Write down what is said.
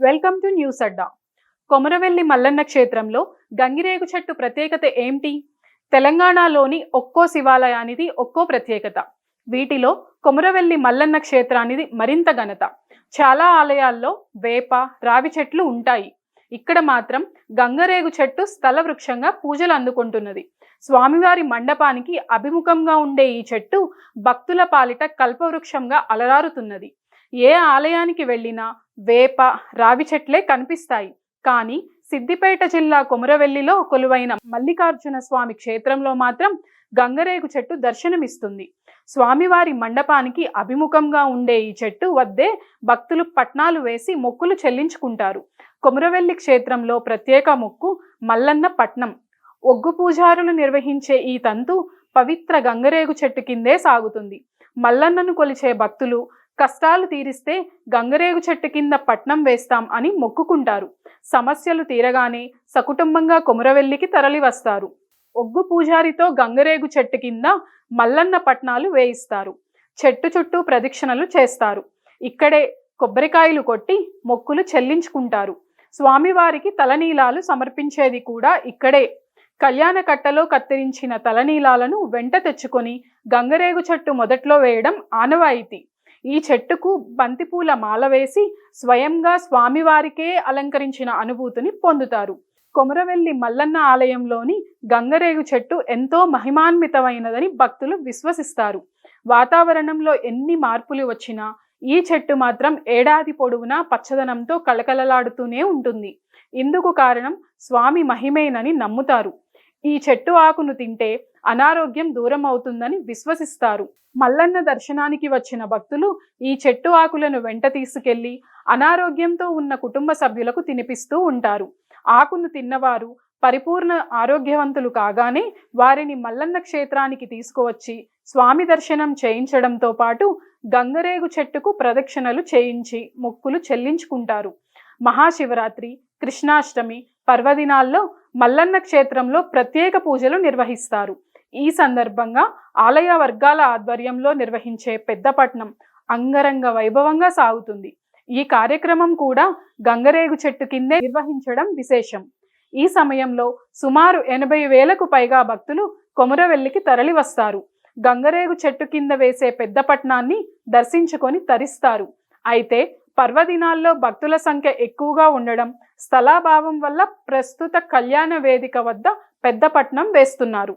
Welcome to news Adda. Komaravelli Mallanna క్షేత్రంలో గంగిరేగు చెట్టు ప్రత్యేకత ఏమిటి? తెలంగాణలోని ఒక్కో శివాలయానిది ఒక్కో ప్రత్యేకత. వీటిలో కొమరవెల్లి మల్లన్న క్షేత్రానిది మరింత ఘనత. చాలా ఆలయాల్లో వేప రావి చెట్లు ఉంటాయి. ఇక్కడ మాత్రం గంగరేగు చెట్టు స్థల వృక్షంగా పూజలు అందుకుంటున్నది. స్వామివారి మండపానికి అభిముఖంగా ఉండే ఈ చెట్టు భక్తుల పాలిట కల్పవృక్షంగా అలరారుతున్నది. ఏ ఆలయానికి వెళ్ళినా వేప రావి చెట్లే కనిపిస్తాయి. కానీ సిద్దిపేట జిల్లా కొమురవెల్లిలో కొలువైన మల్లికార్జున స్వామి క్షేత్రంలో మాత్రం గంగరేగు చెట్టు దర్శనమిస్తుంది. స్వామివారి మండపానికి అభిముఖంగా ఉండే ఈ చెట్టు వద్దే భక్తులు పట్నాలు వేసి మొక్కులు చెల్లించుకుంటారు. కొమురవెల్లి క్షేత్రంలో ప్రత్యేక మొక్కు మల్లన్న పట్నం. ఒగ్గు పూజారులు నిర్వహించే ఈ తంతు పవిత్ర గంగరేగు చెట్టు కిందే సాగుతుంది. మల్లన్నను కొలిచే భక్తులు కష్టాలు తీరిస్తే గంగరేగు చెట్టు కింద పట్నం వేస్తాం అని మొక్కుకుంటారు. సమస్యలు తీరగానే సకుటుంబంగా కొమురవెల్లికి తరలివస్తారు. ఒగ్గు పూజారితో గంగరేగు చెట్టు కింద మల్లన్న పట్నాలు వేయిస్తారు. చెట్టు చుట్టూ ప్రదక్షిణలు చేస్తారు. ఇక్కడే కొబ్బరికాయలు కొట్టి మొక్కులు చెల్లించుకుంటారు. స్వామివారికి తలనీలాలు సమర్పించేది కూడా ఇక్కడే. కళ్యాణ కట్టలో కత్తిరించిన తలనీలాలను వెంట తెచ్చుకొని గంగరేగు చెట్టు మొదట్లో వేయడం ఆనవాయితీ. ఈ చెట్టుకు బంతిపూల మాల వేసి స్వయంగా స్వామివారికే అలంకరించిన అనుభూతిని పొందుతారు. కొమరవెల్లి మల్లన్న ఆలయంలోని గంగరేగు చెట్టు ఎంతో మహిమాన్వితమైనదని భక్తులు విశ్వసిస్తారు. వాతావరణంలో ఎన్ని మార్పులు వచ్చినా ఈ చెట్టు మాత్రం ఏడాది పొడవునా పచ్చదనంతో కళకళలాడుతూనే ఉంటుంది. ఇందుకు కారణం స్వామి మహిమేనని నమ్ముతారు. ఈ చెట్టు ఆకును తింటే అనారోగ్యం దూరం అవుతుందని విశ్వసిస్తారు. మల్లన్న దర్శనానికి వచ్చిన భక్తులు ఈ చెట్టు ఆకులను వెంట తీసుకెళ్ళి అనారోగ్యంతో ఉన్న కుటుంబ సభ్యులకు తినిపిస్తూ ఉంటారు. ఆకును తిన్నవారు పరిపూర్ణ ఆరోగ్యవంతులు కాగానే వారిని మల్లన్న క్షేత్రానికి తీసుకువచ్చి స్వామి దర్శనం చేయించడంతో పాటు గంగరేగు చెట్టుకు ప్రదక్షిణలు చేయించి మొక్కులు చెల్లించుకుంటారు. మహాశివరాత్రి కృష్ణాష్టమి పర్వదినాల్లో మల్లన్న క్షేత్రంలో ప్రత్యేక పూజలు నిర్వహిస్తారు. ఈ సందర్భంగా ఆలయ వర్గాల ఆధ్వర్యంలో నిర్వహించే పెద్దపట్నం అంగరంగ వైభవంగా సాగుతుంది. ఈ కార్యక్రమం కూడా గంగరేగు చెట్టు కిందే నిర్వహించడం విశేషం. ఈ సమయంలో సుమారు ఎనభై వేలకు పైగా భక్తులు కొమరవెల్లికి తరలి వస్తారు గంగరేగు చెట్టు కింద వేసే పెద్ద పట్నాన్ని దర్శించుకొని తరిస్తారు. అయితే పర్వదినాల్లో భక్తుల సంఖ్య ఎక్కువగా ఉండడం స్థలాభావం వల్ల ప్రస్తుత కళ్యాణ వేదిక వద్ద పెద్దపట్నం వేస్తున్నారు.